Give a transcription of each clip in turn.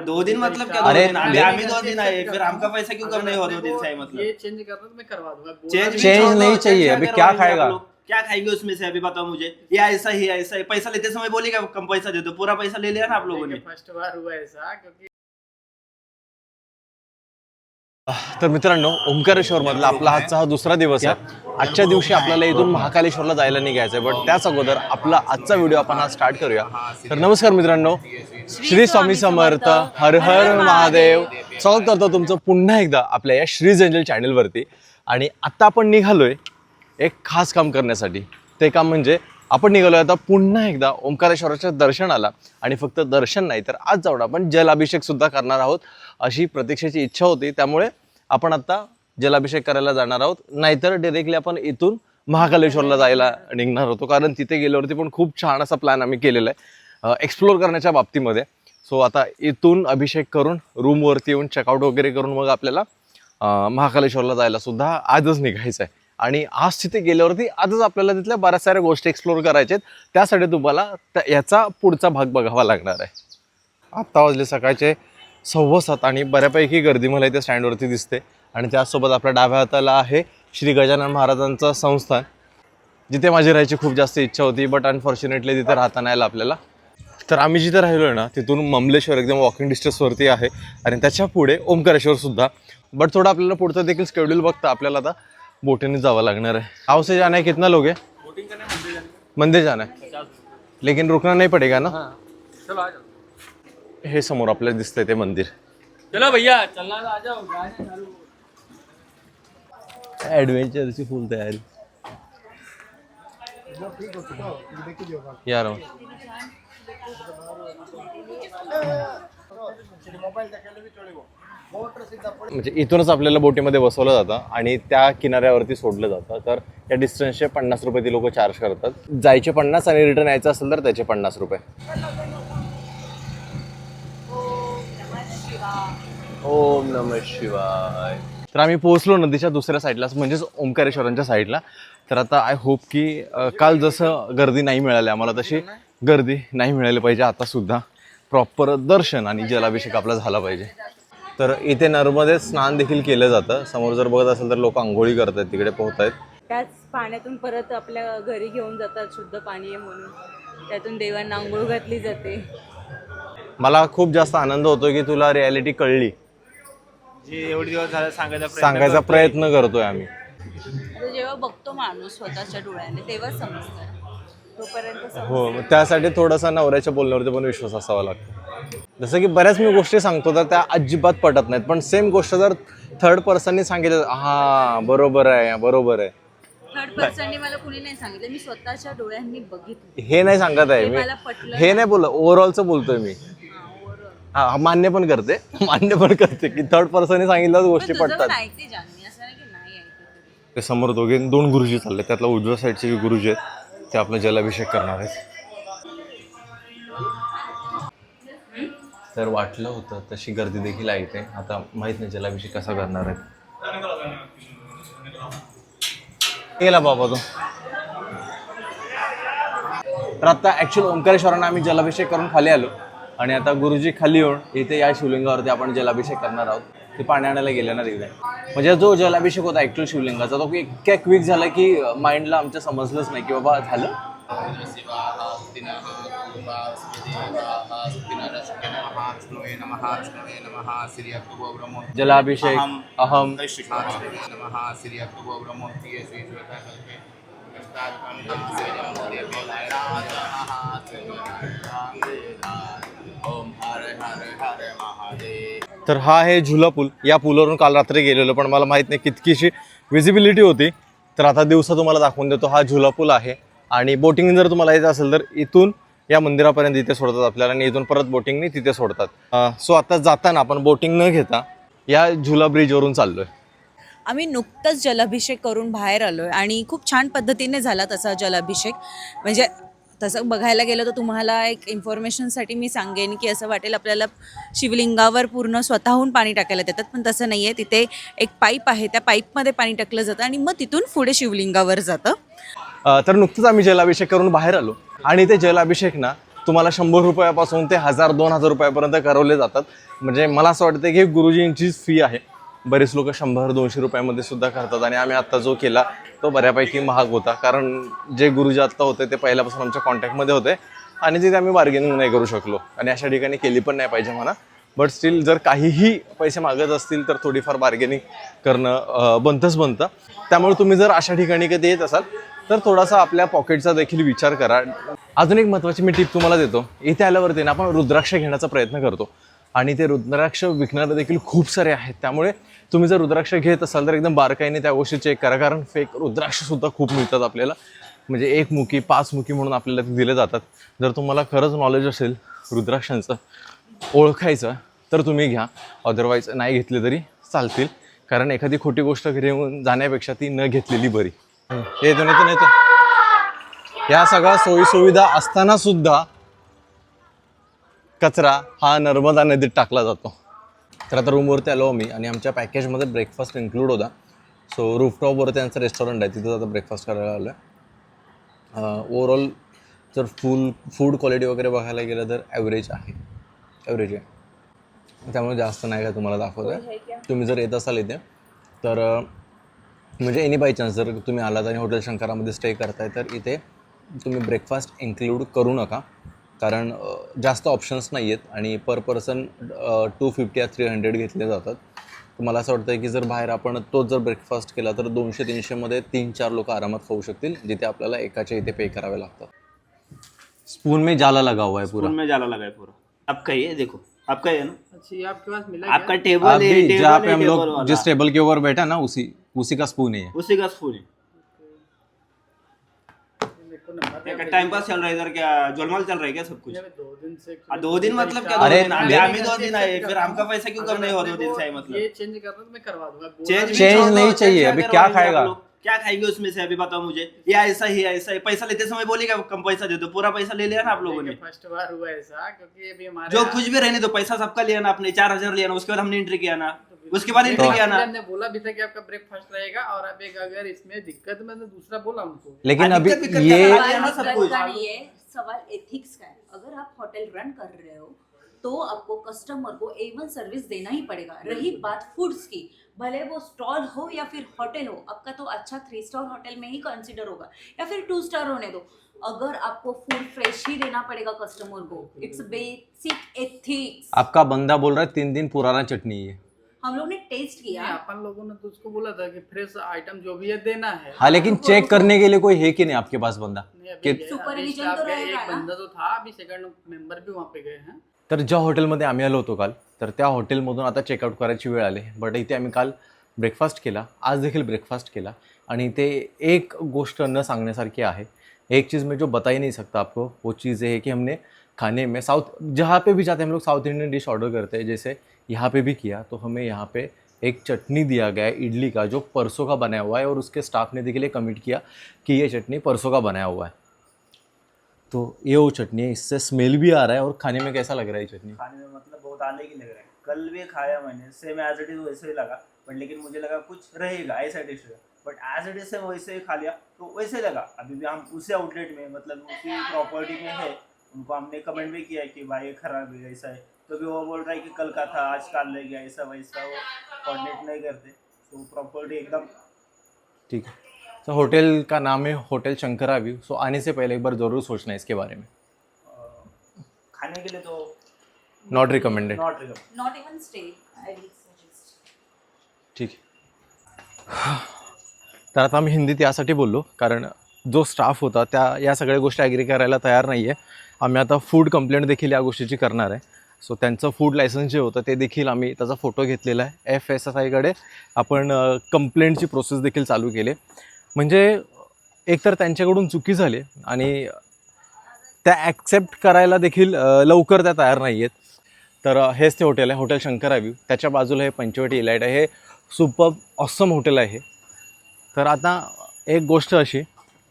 दो दिन मतलब क्या अरे, दो दिन? हम दो दिन आए फिर हमका पैसा क्यों कम नहीं हो दो दिन से आए ये मतलब चेंज करना तो मैं करवा दूंगा। चेंज नहीं चाहिए, अभी क्या खाएगा? क्या खाएंगे उसमें से अभी बताओ मुझे। ये ऐसा ही है, ऐसा ही। पैसा लेते समय बोलेगा कम पैसा दे दो पूरा पैसा ले लिया ना आप लोगों ने। फर्स्ट बार हुआ ऐसा क्योंकि तर मित्रांनो ओंकारेश्वर मधला आपला आजचा हा दुसरा दिवस आहे. आजच्या दिवशी आपल्याला इथून महाकालेश्वरला जायला निघायचं आहे बट त्याच अगोदर आपला आजचा व्हिडिओ आपण हा स्टार्ट करूया. तर नमस्कार मित्रांनो श्री स्वामी समर्थ हर हर महादेव. स्वागत करतो तुमचं पुन्हा एकदा आपल्या या श्री जंजल चॅनलवरती आणि आत्ता आपण निघालोय एक खास काम करण्यासाठी. ते काम म्हणजे आपण निघालो आता पुन्हा एकदा ओंकारेश्वराच्या दर्शनाला. आणि फक्त दर्शन नाही तर आज जाऊन आपण जलाभिषेक सुद्धा करणार आहोत अशी प्रतीक्षेची इच्छा होती. त्यामुळे आपण आता जलाभिषेक करायला जाणार आहोत. नाहीतर डिरेक्टली आपण इथून महाकालेश्वरला जायला निघणार होतो. कारण तिथे गेल्यावरती पण खूप छान असा प्लॅन आम्ही केलेला आहे. एक्सप्लोर करण्याच्या बाबतीमध्ये. सो आता इथून अभिषेक करून रूमवरती येऊन चेकआउट वगैरे करून मग आपल्याला महाकालेश्वरला जायला सुद्धा आजच निघायचं आहे आणि आज तिथे गेल्यावरती आजच आपल्याला तिथल्या बऱ्याच साऱ्या गोष्टी एक्सप्लोअर करायच्या आहेत. त्यासाठी तुम्हाला त्या- याचा पुढचा भाग बघावा लागणार आहे. आत्ता वाजले सकाळचे सव्वा सात आणि बऱ्यापैकी गर्दी मला इथे स्टँडवरती दिसते. आणि त्याचसोबत आपल्या डाव्या हाताला आहे श्री गजानन महाराजांचं संस्थान जिथे माझी राहायची खूप जास्त इच्छा होती बट अनफॉर्च्युनेटली तिथे राहता नाही आलं आपल्याला. तर आम्ही जिथे राहिलो आहे ना तिथून ममलेश्वर एकदम वॉकिंग डिस्टन्सवरती आहे. आणि त्याच्या पुढे ओंकारेश्वरसुद्धा बट थोडं आपल्याला पुढचं देखील शेड्यूल बघता आपल्याला आता बोटीने जावं लागणार आहे. हाव से जाना है कितना लोग? हैं मंदिर जाना है लेकिन रुकना नहीं पडेगा ना? चलो आ जाओ हे समोर आपल्याला दिसतंय ते मंदिर. चलो भैया चलना आ जाओ ॲडव्हेंचरची फुल तयारी. या राव. म्हणजे इथूनच आपल्याला बोटीमध्ये बसवलं जातं आणि त्या किनाऱ्यावरती सोडलं जातं. तर या डिस्टन्सचे पन्नास रुपये ती लोक चार्ज करतात. जायचे पन्नास आणि रिटर्न यायचं असेल तर त्याचे पन्नास रुपये. ओम नम शिवाय. तर आम्ही पोहोचलो नदीच्या दुसऱ्या साईडला म्हणजेच ओंकारेश्वरांच्या साईडला तर आता आय होप की अ, काल जसं गर्दी नाही मिळाली आम्हाला तशी गर्दी नाही मिळाली पाहिजे. आता सुद्धा प्रॉपर दर्शन आणि जलाभिषेक आपला झाला पाहिजे. तर इथे नर्मदे स्नान देखील केलं जातं. समोर जर बघत असेल तर लोक आंघोळी करत आहेत तिकडे पोहत आहेत त्याच पाण्यातून परत आपल्या घरी घेऊन जातात शुद्ध पाणी आहे म्हणून. त्यातून देवांना आंघोळ घातली जाते. मला खूप जास्त आनंद होतो की तुला रियालिटी कळली. जी एवढे दिवस झाले सांगायचा प्रयत्न सांगायचा करतोय. प्रयत्न करतोय आम्ही. आता जेव्हा बघतो माणूस स्वतःच्या डोळ्याने तेव्हाच समजतं. तोपर्यंत. हो मग त्यासाठी थोडासा नवऱ्याच्या बोलण्यावरती पण विश्वास असावा लागतो. जसं की बऱ्याच मी गोष्टी सांगतो तर त्या अजिबात पटत नाहीत. पण सेम गोष्ट जर थर्ड पर्सननी सांगितलं हा बरोबर आहे बरोबर आहे. थर्ड पर्सनने मला कुणी नाही सांगितलं मी स्वतःच्या डोळ्यांनी बघितलं. हे नाही सांगत आहे हे मी. मला पटलं हे नाही बोलत ओव्हरऑलचं बोलतोय मी. हा, मान्य पण करते. मान्य पण करते की थर्ड पर्सनने सांगितल्याच गोष्टी पण तुझं पडतात पण ऐकते जानवी असं नाही की नाही ऐकते. तरी. ते समोर दोघे दोन गुरुजी चालले त्यातला उजव्या साईडचे जे गुरुजी आहेत ते आपलं जलाभिषेक करणार आहेत. तर वाटलं होतं तशी गर्दी देखील आहे इथे. आता माहीत नाही जलाभिषेक कसा करणार आहेत. गेला बाबा तो. तर आता ॲक्च्युअल ओंकारेश्वरांना आम्ही जलाभिषेक करून खाली आलो. आणि आता गुरुजी खाली येऊन इथे या शिवलिंगावरती आपण जलाभिषेक करणार आहोत. ते पाणी आणायला गेले ना तिकडे म्हणजे जो जलाभिषेक होता ऍक्च्युअल शिवलिंगाचा तो इतक्या क्विक झाला की माइंडला आमच्या समजलंच नाही की बाबा झालं जलाभिषेक अहम तर हा आहे झुला पूल. या पुलावरून काल रात्री गेलेलो पण मला माहीत नाही कितकीशी विजिबिलिटी होती. तर आता दिवसा तुम्हाला दाखवून देतो हा झुला पूल आहे. आणि बोटिंग जर तुम्हाला यायचं असेल तर इथून या मंदिरापर्यंत इथे सोडतात आपल्याला आणि इथून परत बोटिंगनी तिथे सोडतात. सो आता जाताना आपण बोटिंग न घेता या झुला ब्रिजवरून चाललोय. आम्ही नुकतंच जलाभिषेक करून बाहेर आलो आहे आणि खूप छान पद्धतीने झाला तसा जलाभिषेक. म्हणजे तसं बघायला गेलं तर तुम्हाला एक इन्फॉर्मेशनसाठी मी सांगेन की असं वाटेल आपल्याला शिवलिंगावर पूर्ण स्वतःहून पाणी टाकायला देतात पण तसं नाही आहे तिथे एक पाईप आहे त्या पाईपमध्ये पाणी टाकलं जातं आणि मग तिथून पुढे शिवलिंगावर जातं. तर नुकतंच आम्ही जलाभिषेक करून बाहेर आलो आणि ते जलाभिषेक ना तुम्हाला शंभर रुपयापासून ते हजार दोन हजार रुपयापर्यंत करवले जातात. म्हणजे मला असं वाटतं की गुरुजींचीच फी आहे. बरेच लोक शंभर दोनशे रुपयामध्ये सुद्धा करतात आणि आम्ही आत्ता जो केला तो बऱ्यापैकी महाग होता. कारण जे गुरुजी आत्ता होते ते पहिल्यापासून आमच्या कॉन्टॅक्टमध्ये होते आणि तिथे आम्ही बार्गेनिंग नाही करू शकलो. आणि अशा ठिकाणी केली पण नाही पाहिजे म्हणा. बट स्टील जर काहीही पैसे मागत असतील तर थोडीफार बार्गेनिंग करणं बनतंच बनतं. त्यामुळे तुम्ही जर अशा ठिकाणी कधी येत असाल तर थोडासा आपल्या पॉकेटचा देखील विचार करा. अजून एक महत्त्वाची मी टिप तुम्हाला देतो. इथे आल्यावरती ना आपण रुद्राक्ष घेण्याचा प्रयत्न करतो. आणि ते रुद्राक्ष विकणारे देखील खूप सारे आहेत. त्यामुळे तुम्ही जर रुद्राक्ष घेत असाल तर एकदम बारकाईने त्या गोष्टी चेक करा. कारण फेक रुद्राक्षसुद्धा खूप मिळतात आपल्याला. म्हणजे एक मुखी पाच मुखी म्हणून आपल्याला ते दिले जातात. जर तुम्हाला खरंच नॉलेज असेल रुद्राक्षांचं ओळखायचं तर तुम्ही घ्या. अदरवाईज नाही घेतले तरी चालतील. कारण एखादी खोटी गोष्ट घरी येऊन जाण्यापेक्षा ती न घेतलेली बरी. येतो नाही तर या सगळ्या सोयीसुविधा असताना सुद्धा कचरा हा नर्मदा नदीत टाकला जातो. तर आता रूमवरती आलो मी आणि आमच्या पॅकेजमध्ये ब्रेकफास्ट इन्क्लूड होता. सो रूफटॉपवरती त्यांचं रेस्टॉरंट आहे. तिथं आता ब्रेकफास्ट करायला आलो आहे ओवरऑल जर फुल फूड क्वालिटी वगैरे बघायला गेलं तर ॲव्हरेज आहे. ॲव्हरेज आहे. त्यामुळे जास्त नाही काय तुम्हाला दाखवत आहे तुम्ही जर येत असाल इथे तर म्हणजे एनी बाय चान्स जर तुम्ही आलात आणि हॉटेल शंकरामध्ये स्टे करताय तर इथे तुम्ही ब्रेकफास्ट इन्क्लूड करू नका. कारण जास्त ऑप्शन्स नाही आहेत आणि पर पर्सन टू फिफ्टी या थ्री हंड्रेड घेतले जातात. तर मला असं वाटतं की जर बाहेर आपण तोच जर ब्रेकफास्ट केला तर दोनशे तीनशेमध्ये तीन चार लोक आरामात खाऊ शकतील जिथे आपल्याला एकाच्या इथे पे करावे लागतात. स्पून में जाला लगा हुआ है पूरा. स्पून में जाला लगा है पूरा. आपका है देखो. आपका ही है ना? अच्छा ये आपके पास मिला आपका टेबल है जहाँ पे हम लोग। जिस टेबल के ऊपर बैठा ना उसी उसी का स्पून है ये। उसी का स्पून है। टाइम पास चल रहा है इधर क्या? जोलमाल चल रहा है क्या सब कुछ? दो दिन से हाँ, दो दिन मतलब क्या? दो अरे, दिन अभी ले- हम ही दो दिन आए फिर हमका पैसा क्यों कम नहीं हुआ दो दिन से आए मतलब? ये चेंज करना तो मैं करवा दूँगा। चेंज नहीं चाहिए, अभी क्या खाएगा? क्या खाएँगे उसमें से? अभी बताओ मुझे। या ऐसा ही ऐसा ही। पैसा लेते समय बोलेगा कम पैसा दे दो। पूरा पैसा ले लिया ना आप लोगों ने? फ़र्स्ट बार हुआ ऐसा क्योंकि अभी हमारे जो कुछ भी रहने दो पैसा सबका लिया ना आपने चार हज़ार लिया ना उसके बाद हमने एंट्री किया ना। उसके बाद एंट्री किया ना हमने बोला भी था कि आपका ब्रेकफास्ट रहेगा और अब एक अगर इसमें दिक्कत मैंने दूसरा बोला उनको। लेकिन हाँ, अभी ये सवाल सब कुछ। है। सवाल एथिक्स का है। अगर आप होटल रन कर रहे हो तो आपको कस्टमर को एवन सर्विस देना ही पड़ेगा। रही बात फूड्स की भले वो स्टॉल हो या फिर होटल हो आपका तो अच्छा थ्री स्टार होटल में ही कंसिडर होगा। या फिर टू स्टार होने दो। अगर आपको फ़ूड फ्रेश ही देना पड़ेगा कस्टमर को इट्स बेसिक एथिक्स आपका बंदा बोल रहा है तीन दिन पुराना चटनी है। हम लोग ने टेस्ट किया। अपन लोगों ने तो उसको बोला था कि फ्रेश आइटम जो भी है देना है। हाँ लेकिन चेक करने के लिए कोई है कि नहीं आपके पास बंदा? तो रहेगा एक? बंदा तो था अभी सेकंड मेंबर भी वहाँ पे गए हैं। तर ज्या हॉटेलमध्ये आम्ही आलो होतो काल तर त्या हॉटेलमधून आता चेकआउट करायची वेळ आली. बट इथे आम्ही काल ब्रेकफास्ट केला आज देखील ब्रेकफास्ट केला. आणि ते एक गोष्ट न सांगण्यासारखी आहे. एक चीज़ मैं जो बता ही नहीं सकता आपको वो चीज़ ये है कि हमने खाने में साउथ जहाँ पे भी जाते हैं हम लोग साउथ इंडियन डिश ऑर्डर करते हैं जैसे यहाँ पे भी किया तो हमें यहाँ पे एक चटनी दिया गया है, इडली का, जो परसों का बनाया हुआ है और उसके स्टाफ ने देखिए कमिट किया कि ये चटनी परसों का बनाया हुआ है। तो ये वो चटनी है, इससे स्मेल भी आ रहा है और खाने में कैसा लग रहा है चटनी? खाने में मतलब बहुत अलग ही लग रहा है। कल भी खाया मैंने सेम एज इट इज़ वैसे ही लगा बट लेकिन मुझे लगा कुछ रहेगा, ऐसा taste but as it is से वैसे ही खा लिया तो वैसे लगा। अभी भी हम उसी आउटलेट में मतलब उसी प्रॉपर्टी में है, उनको हमने कमेंट भी किया कि भाई ये खराब है, ऐसा है। तो भी वो बोल रहा है कि कल का था आज काल ले गया ऐसा वैसा वो कोऑर्डिनेट नहीं करते। तो प्रॉपर्टी एकदम ठीक है। तो होटल का नाम है होटल शंकरा व्यू सो आने से पहले एक बार ज़रूर सोचना है इसके बारे में। खाने के लिए तो not recommended not recommend not even stay I will suggest ठीक आहे तर आता आम्ही हिंदीत यासाठी बोललो कारण जो स्टाफ होता त्या या सगळ्या गोष्टी ॲग्री करायला तयार नाही आहे आम्ही आता फूड कंप्लेंट देखील या गोष्टीची करणार आहे. सो त्यांचं फूड लायसन्स जे होतं ते देखील आम्ही त्याचा फोटो घेतलेला आहे. एफ एस एस आयकडे आपण कंप्लेंटची प्रोसेस देखील चालू केली. म्हणजे एकतर त्यांच्याकडून चुकी झाली आणि त्या ॲक्सेप्ट करायला देखील लवकर त्या तयार नाही आहेत तर हेच ते हॉटेल आहे. हॉटेल शंकर व्यू त्याच्या बाजूला हे पंचवटी इलाइट आहे. हे सुपर ऑसम हॉटेल आहे तर आता एक गोष्ट अशी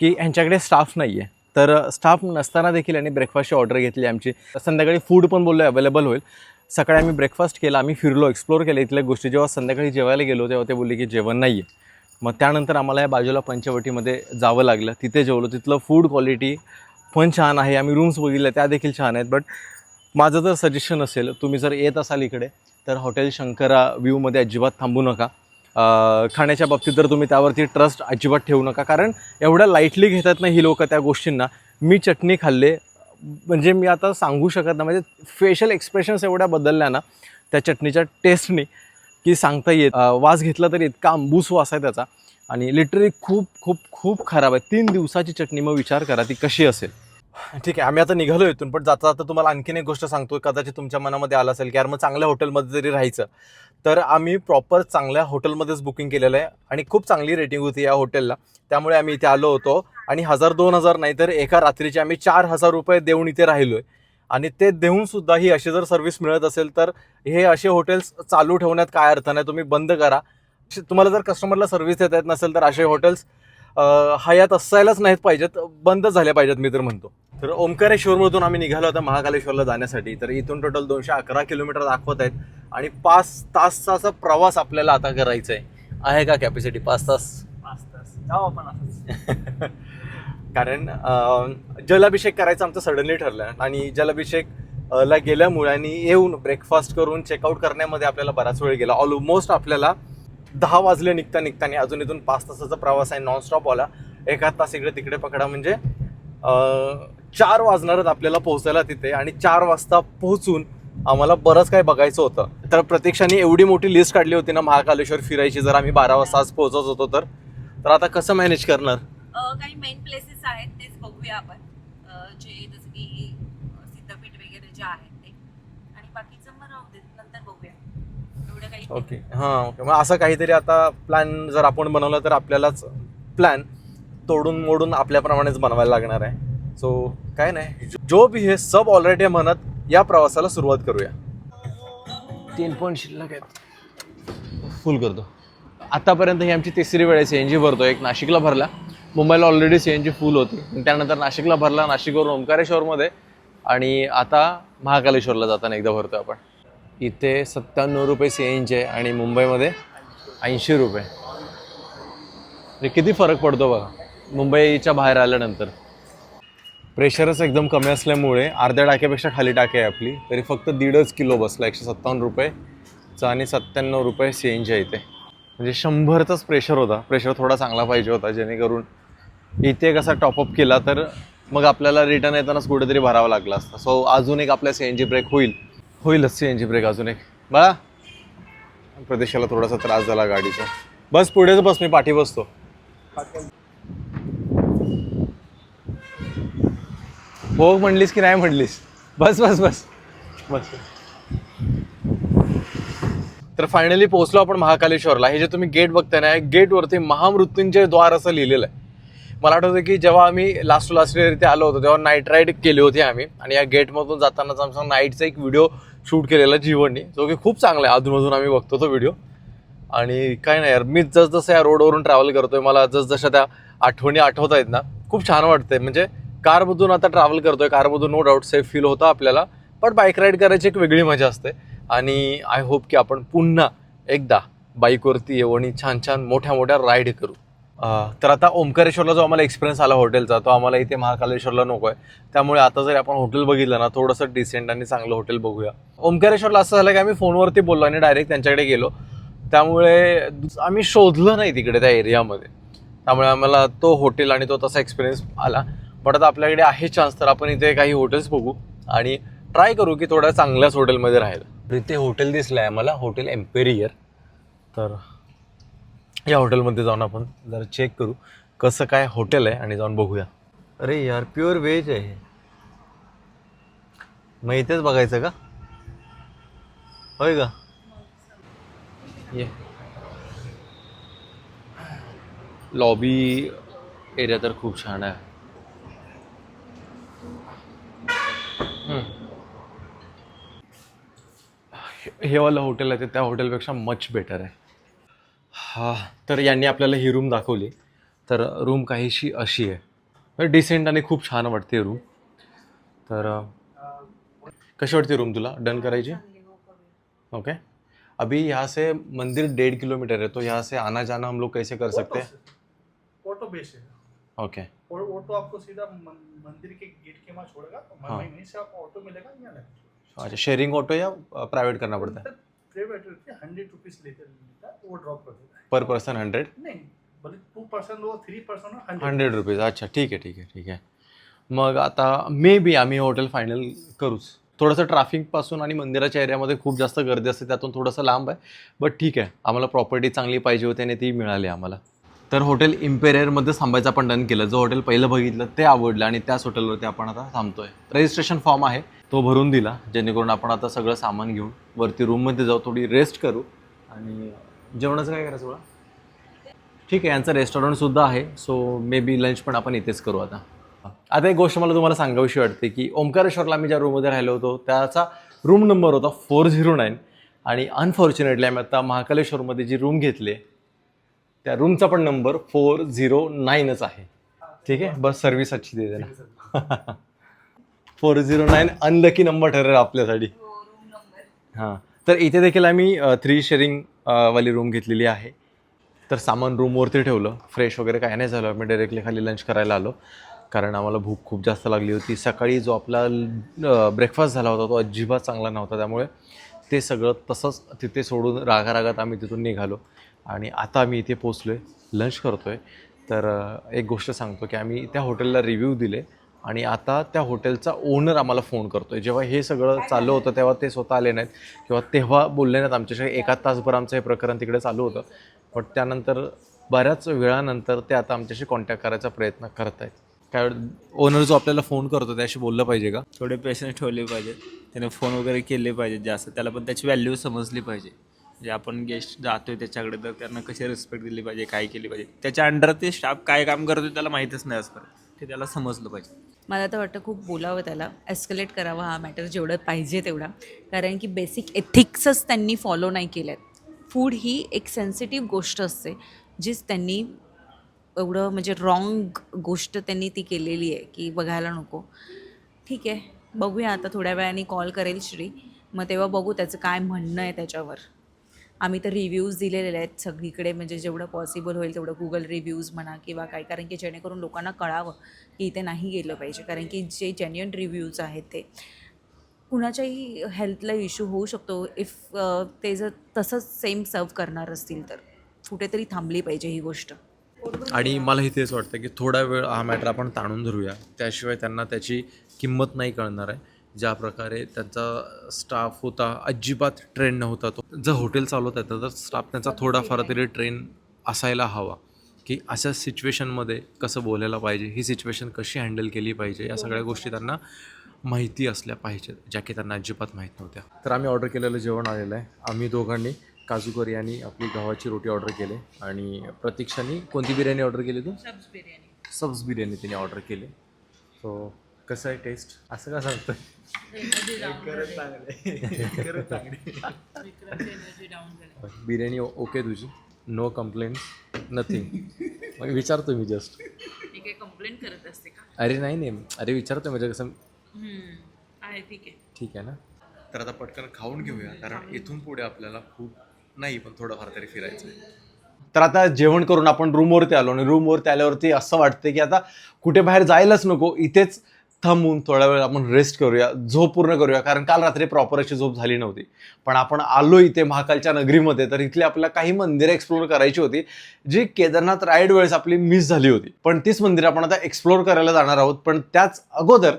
की ह्यांच्याकडे स्टाफ नाही आहे तर स्टाफ नसताना देखील यांनी ब्रेकफास्टची ऑर्डर घेतली आमची. संध्याकाळी फूड पण बोललो अवेलेबल होईल. सकाळी आम्ही ब्रेकफास्ट केला आम्ही फिरलो एक्सप्लोर केलं. इथल्या गोष्टी जेव्हा संध्याकाळी जेवायला गेलो तेव्हा ते बोलले की जेवण नाही आहे मग त्यानंतर आम्हाला या बाजूला पंचवटीमध्ये जावं लागलं. तिथे जेवलो. तिथलं फूड क्वालिटी पण छान आहे. आम्ही रूम्स बघितल्या त्या देखील छान आहेत. बट माझं जर सजेशन असेल तुम्ही जर येत असाल इकडे तर हॉटेल शंकरा व्ह्यूमध्ये अजिबात थांबू नका. खाण्याच्या बाबतीत जर तुम्ही त्यावरती ट्रस्ट अजिबात ठेवू नका. कारण एवढ्या लाईटली घेतात ना ही लोक त्या गोष्टींना. मी चटणी खाल्ले. म्हणजे मी आता सांगू शकत नाही. म्हणजे फेशियल एक्सप्रेशन्स एवढ्या बदलल्या ना त्या चटणीच्या टेस्टनी की सांगता येत वास घेतला तरी इतका आंबूस वास आहे त्याचा. आणि लिटरली खूप खूप खूप खराब आहे. तीन दिवसाची चटणी मग विचार करा ती कशी असेल. ठीक आहे आम्ही आता निघालो इथून पण जाता जाता तुम्हाला आणखीन एक गोष्ट सांगतो कदाचित तुमच्या मनामध्ये आलं असेल की यार मग चांगल्या हॉटेलमध्ये जरी राहायचं तर आम्ही प्रॉपर चांगल्या हॉटेलमध्येच बुकिंग केलेलं आहे आणि खूप चांगली रेटिंग होती या हॉटेलला त्यामुळे आम्ही इथे आलो होतो आणि हजार दोन हजार नाही तर एका रात्रीचे आम्ही चार हजार रुपये देऊन इथे राहिलो आहे आणि ते देऊन सुद्धा ही अशी जर सर्व्हिस मिळत असेल तर हे असे हॉटेल्स चालू ठेवण्यात काय अर्थ नाही तुम्ही बंद करा. तुम्हाला जर कस्टमरला सर्व्हिस देता येत नसेल तर असे हॉटेल्स हयात असायलाच नाहीत पाहिजेत बंद झाल्या पाहिजेत मी तर म्हणतो. तर ओंकारेश्वरमधून आम्ही निघालो होतो महाकालेश्वरला जाण्यासाठी. तर इथून टोटल दोनशे अकरा किलोमीटर दाखवत आहेत. आणि पाच तासचा असा प्रवास आपल्याला आता करायचा आहे आहे का कॅपॅसिटी पाच तास? पाच तास. जाऊ आपण असंच कारण जलाभिषेक करायचं आमचं सडनली ठरलं. आणि जलाभिषेक ला गेल्यामुळे आणि येऊन ब्रेकफास्ट करून चेकआउट करण्यामध्ये आपल्याला बराच वेळ गेला. ऑलमोस्ट आपल्याला दहा वाजले निघता निघता आणि अजून इथून पाच तासाचा प्रवास आहे नॉनस्टॉपवाला एका तास इकडे तिकडे पकडा म्हणजे चार वाजणारच आपल्याला पोहोचायला तिथे आणि चार वाजता पोहोचून आम्हाला बरंच काय बघायचं होतं. तर प्रत्यक्षाने एवढी मोठी लिस्ट काढली होती ना महाकालेश्वर फिरायची जर आम्ही बारा वाजता आज पोहोचत होतो तर. तर आता कसं मॅनेज करणार? काही मेन प्लेसेस आहेत तेच बघूया आपण. जे जसं की सिद्धपीठ वगैरे जे आहेत ते. आणि बाकीचं मग राहू दे नंतर बघूया. एवढं काही ओके हां ओके मग असं काहीतरी आता प्लॅन जर आपण बनवला तर आपल्यालाच प्लॅन तोडून मोडून आपल्याप्रमाणेच बनवायला लागणार आहे. सो काय नाही. जो भी हे सब ऑलरेडी म्हणत या प्रवासाला सुरुवात करूया. तीन पॉईंट शिल्लक आहेत. फुल करतो. आतापर्यंत ही आमची तिसरी वेळ आहे सी एन जी भरतो एक नाशिकला भरला. मुंबईला already C N G full होती. त्यानंतर नाशिकला भरला नाशिकवरून ओंकारेश्वरमध्ये. आणि आता महाकालेश्वरला जाताना एकदा भरतो आपण. इथे सत्त्याण्णव रुपये सी एन जी आहे आणि मुंबईमध्ये ऐंशी रुपये. म्हणजे किती फरक पडतो बघा. मुंबईच्या बाहेर आल्यानंतर. प्रेशरच एकदम कमी असल्यामुळे अर्ध्या टाक्यापेक्षा खाली टाकी आहे आपली. तरी फक्त दीडच किलो बसला एकशे सत्तावन्न रुपयेचा आणि सत्त्याण्णव रुपये सी एन जी आहे इथे. म्हणजे शंभरचाच प्रेशर होता. प्रेशर थोडा चांगला पाहिजे होता जेणेकरून इथे कसा टॉपअप केला तर मग आपल्याला रिटर्न येतानाच कुठेतरी भरावा लागला असता. सो अजून एक आपल्या सी एन जी ब्रेक होईल. होईलच सी एन जी ब्रेक अजून एक. बाळा प्रदेशाला थोडासा त्रास झाला गाडीचा. बस पुढेच बस मी पाठी बसतो. हो म्हणलीस की नाही म्हणलीस. बस बस बस. बस. तर फायनली पोहोचलो आपण महाकालेश्वरला. हे जे तुम्ही गेट बघताय ना गेटवरती महामृत्यूंजय द्वार असं लिहिलेलं आहे. मला आठवतं की जेव्हा आम्ही लास्ट टू इथे आलो होतो तेव्हा नाईट राईड केली होती आम्ही. आणि या गेटमधून जातानाच आमचा नाईटचा एक व्हिडिओ शूट केलेला जीवननी जो की खूप चांगला आहे. अधूनमधून आम्ही बघतो तो व्हिडिओ आणि काय नाही यार मी जसजसं या रोडवरून ट्रॅव्हल करतोय मला जसजशा त्या आठवणी आठवत आहेत ना खूप छान वाटतंय. म्हणजे कारमधून आता ट्रॅव्हल करतोय. कारमधून नो डाऊट सेफ फील होतं आपल्याला. पण बाईक राईड करायची एक वेगळी मजा असते. आणि आय होप की आपण पुन्हा एकदा बाईकवरती येऊ आणि छान छान मोठ्या मोठ्या राईड करू. तर आता ओंकारेश्वरला जो आम्हाला एक्सपिरियन्स आला हॉटेलचा तो आम्हाला इथे महाकालेश्वरला नको आहे. त्यामुळे आता जर आपण हॉटेल बघितलं ना थोडंसं डिसेंट आणि चांगलं हॉटेल बघूया. ओंकारेश्वरला असं झालं की आम्ही फोनवरती बोललो आणि डायरेक्ट त्यांच्याकडे गेलो. त्यामुळे आम्ही शोधलं नाही तिकडे त्या एरियामध्ये त्यामुळे आम्हाला तो हॉटेल आणि तो तसा एक्सपिरियन्स आला. बट आता आपल्याकडे आहे चान्स तर आपण इथे काही हॉटेल्स बघू. आणि ट्राय करू की थोड्या चांगल्याच हॉटेलमध्ये राहायला. इथे हॉटेल दिसलं आहे मला हॉटेल एम्पेरियर तर या हॉटेलमध्ये जाऊन आपण जरा चेक करू कसं काय हॉटेल आहे आणि जाऊन बघूया. अरे यार प्युअर व्हेज आहे हे. मग इथेच बघायचं का? होय का? ये लॉबी एरिया तर खूप छान आहे. हे- वालं हॉटेल आहे ते त्या हॉटेलपेक्षा मच बेटर आहे. हा तर यांनी आपल्याला ही रूम दाखवली. तर रूम काहीशी अशी आहे. म्हणजे डिसेंट आणि खूप छान वाटते रूम तर कशी वाटते रूम तुला? डन करायची? ओके अभी यहाँ से मंदिर डेढ़ किलोमीटर है तो यहाँ से आना जाना हम लोग कैसे कर सकते हैं? ऑटो बेस है। ओके. और वो तो आपको सीधा मंदिर के गेट के वहाँ छोड़ेगा हाँ। वहीं से आपको ऑटो मिलेगा लगा अच्छा शेअरिंग ऑटो या प्रायव्हेट करना पडता है? प्राइवेट हंड्रेड रुपीज लेते लेता है वो ड्रॉप कर देता है। पर पर्सन हंड्रेड नहीं भले टू पर्सन हो थ्री पर्सन हो हंड्रेड हंड्रेड रुपीज अच्छा ठीक आहे ठीक आहे ठीक आहे मग आता मे बी आम्ही हॉटेल फायनल करूच. थोडंसं ट्रॅफिकपासून आणि मंदिराच्या एरियामध्ये खूप जास्त गर्दी असते त्यातून थोडंसं लांब आहे. बट ठीक आहे आम्हाला प्रॉपर्टी चांगली पाहिजे होती आणि ती मिळाली आम्हाला. तर हॉटेल इम्पेरियरमध्येच थांबायचं आपण डन केलं. जो हॉटेल पहिलं बघितलं ते आवडलं आणि त्याच हॉटेलवरती आपण आता थांबतोय. रजिस्ट्रेशन फॉर्म आहे. तो भरून दिला. जेणेकरून आपण आता सगळं सामान घेऊन वरती रूममध्ये जाऊ थोडी रेस्ट करू आणि जेवणाचं काय करायचं बघा ठीक आहे यांचं रेस्टॉरंटसुद्धा आहे. सो मे बी लंच पण आपण इथेच करू आता. आता एक गोष्ट मला तुम्हाला सांगावीशी वाटते की ओंकारेश्वरला आम्ही ज्या रूममध्ये राहिलो होतो त्याचा रूम नंबर होता फोर झिरो नाईन आणि अनफॉर्च्युनेटली आम्ही आता महाकालेश्वरमध्ये जी रूम घेतली त्या रूमचा पण नंबर फोर झिरो नाईनच आहे. ठीक आहे? बस सर्व्हिस अच्छी दे देना. Four zero nine unlucky number ठरेल आपल्यासाठी. हां तर इथे देखील आम्ही थ्री शेअरिंग वाली रूम घेतलेली आहे. तर सामान रूमवरती ठेवलं. फ्रेश वगैरे काय नाही झालं. आम्ही डायरेक्टली खाली लंच करायला आलो. कारण आम्हाला भूक खूप जास्त लागली होती. सकाळी जो आपला ब्रेकफास्ट झाला होता तो अजिबात चांगला नव्हता. त्यामुळे ते सगळं तसंच तिथे सोडून रागा रागात आम्ही तिथून निघालो. आणि आता आम्ही इथे पोचलो आहे लंच करतो आहे तर एक गोष्ट सांगतो की आम्ही त्या हॉटेलला रिव्ह्यू दिले आणि आता त्या हॉटेलचा ओनर आम्हाला फोन करतो आहे जेव्हा हे सगळं चालू होतं तेव्हा ते स्वतः आले नाहीत किंवा तेव्हा बोलले नाहीत आमच्याशी. एका तासभर आमचं हे प्रकरण तिकडे चालू होतं. पण त्यानंतर बऱ्याच वेळानंतर ते आता आमच्याशी कॉन्टॅक्ट करायचा प्रयत्न करत आहेत काय ओनर जो आपल्याला फोन करतो त्याशी बोललं पाहिजे का? थोडे पेशन्स ठेवले पाहिजेत त्याने फोन वगैरे केले पाहिजेत जास्त. त्याला पण त्याची व्हॅल्यू समजली पाहिजे. जे आपण गेस्ट जातोय त्याच्याकडे तर त्यांना कशी रिस्पेक्ट दिली पाहिजे काय केली पाहिजे? त्याच्या अंडर ते स्टाफ काय काम करतोय त्याला माहीतच नाही असतं ते त्याला समजलं पाहिजे. मला तर वाटतं खूप बोलावं त्याला. एस्कलेट करावा हा मॅटर जेवढं पाहिजे तेवढा. कारण की बेसिक एथिक्सच त्यांनी फॉलो नाही केल्यात. फूड ही एक सेन्सिटिव्ह गोष्ट असते जीच त्यांनी एवढं म्हणजे रॉंग गोष्ट त्यांनी ती केलेली आहे की बघायला नको. ठीक आहे बघूया आता थोड्या वेळाने कॉल करेल श्री. मग तेव्हा बघू त्याचं काय म्हणणं आहे त्याच्यावर. आम्ही तर रिव्ह्यूज दिलेले आहेत सगळीकडे. म्हणजे जेवढं पॉसिबल होईल तेवढं गुगल रिव्ह्यूज म्हणा किंवा काय. कारण की जेणेकरून लोकांना कळावं की इथे नाही गेलं पाहिजे. कारण की जे जेन्युअन रिव्ह्यूज आहेत ते. कुणाच्याही हेल्थला इश्यू होऊ शकतो. इफ ते जर तसंच सेम सर्व करणार असतील तर. कुठेतरी थांबली पाहिजे ही गोष्ट. आणि मला ही तेच वाटतं की थोडा वेळ हा मॅटर आपण ताणून धरूया. त्याशिवाय त्यांना त्याची किंमत नाही कळणार आहे. ज्या प्रकारे त्यांचा स्टाफ होता अजिबात ट्रेन नव्हता तो. जर हॉटेल चालवत आहे तर स्टाफ त्यांचा थोडाफार तरी ट्रेन असायला हवा. की अशा सिच्युएशनमध्ये कसं बोलायला पाहिजे ही सिच्युएशन कशी हँडल केली पाहिजे या सगळ्या गोष्टी त्यांना माहिती असल्या पाहिजेत ज्या की त्यांना अजिबात माहीत नव्हत्या. तर आम्ही ऑर्डर केलेलं जेवण आलेलं आहे. आम्ही दोघांनी काजू करी आणि आपली गव्हाची रोटी ऑर्डर केली. आणि प्रतीक्षाने कोणती बिर्याणी ऑर्डर केली तू? सब्स बिर्याणी. सब्स बिर्याणी तिने ऑर्डर केली. सो कसं आहे टेस्ट असं का सांगतोय? बिर्याणी ओके तुझी. नो कंप्लेंट्स नथिंग मग विचारतो मी जस्ट कंप्लेंट करत असते का? अरे नाही नाही. अरे विचारतो म्हणजे कसं आहे ठीक आहे. ठीक आहे ना? तर आता पटकन खाऊन घेऊया कारण इथून पुढे आपल्याला खूप नाही पण थोडंफार तरी फिरायचं आहे तर आता जेवण करून आपण रूमवरती आलो आणि रूमवरती आल्यावरती असं वाटतं की आता कुठे बाहेर जायलाच नको इथेच थांबून थोडा वेळ आपण रेस्ट करूया झोप पूर्ण करूया कारण काल रात्री प्रॉपर अशी झोप झाली नव्हती. पण आपण आलो इथे महाकालच्या नगरीमध्ये तर इथली आपल्याला काही मंदिरं एक्सप्लोर करायची होती जी केदारनाथ राईड वेळेस आपली मिस झाली होती. पण तीच मंदिरं आपण आता एक्सप्लोर करायला जाणार आहोत. पण त्याच अगोदर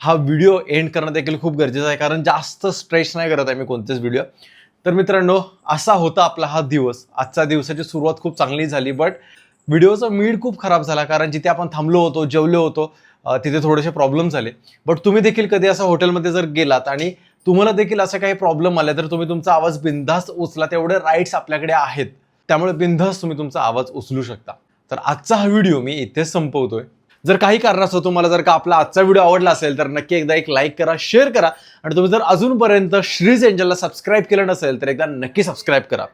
हा व्हिडिओ एंड करणं देखील खूप गरजेचं आहे कारण जास्त स्ट्रेच नाही करत आहे मी कोणतेच व्हिडिओ तर मित्रांनो असा होता आपला हा दिवस. आजच्या दिवसाची सुरुवात खूप चांगली झाली बट व्हिडिओचा मीड खूप खराब झाला कारण जिथे आपण थांबलो होतो जेवलो होतो तिथे थोडेसे प्रॉब्लेम झाले बट तुम्ही देखील कधी असं हॉटेलमध्ये जर गेलात आणि तुम्हाला देखील असं काही प्रॉब्लेम आले तर तुम्ही तुमचा आवाज बिनधास्त उचला. तेवढे राईट्स आपल्याकडे आहेत. त्यामुळे बिनधास्त तुम्ही तुमचा आवाज उचलू शकता. तर आजचा हा व्हिडिओ मी इथेच संपवतोय. जर काही कारणास्तव तुम्हाला जर का आपला आजचा व्हिडिओ आवडला असेल तर नक्की एकदा एक लाईक करा शेअर करा. आणि तुम्ही जर अजूनपर्यंत श्रीज एंजलला सबस्क्राईब केलं नसेल तर एकदा नक्की सबस्क्राईब करा.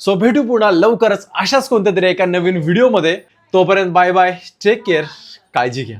सो भेटू पुन्हा लवकरच अशाच कोणत्या तरी एका नवीन व्हिडिओमध्ये तोपर्यंत बाय बाय टेक केअर काळजी घ्या.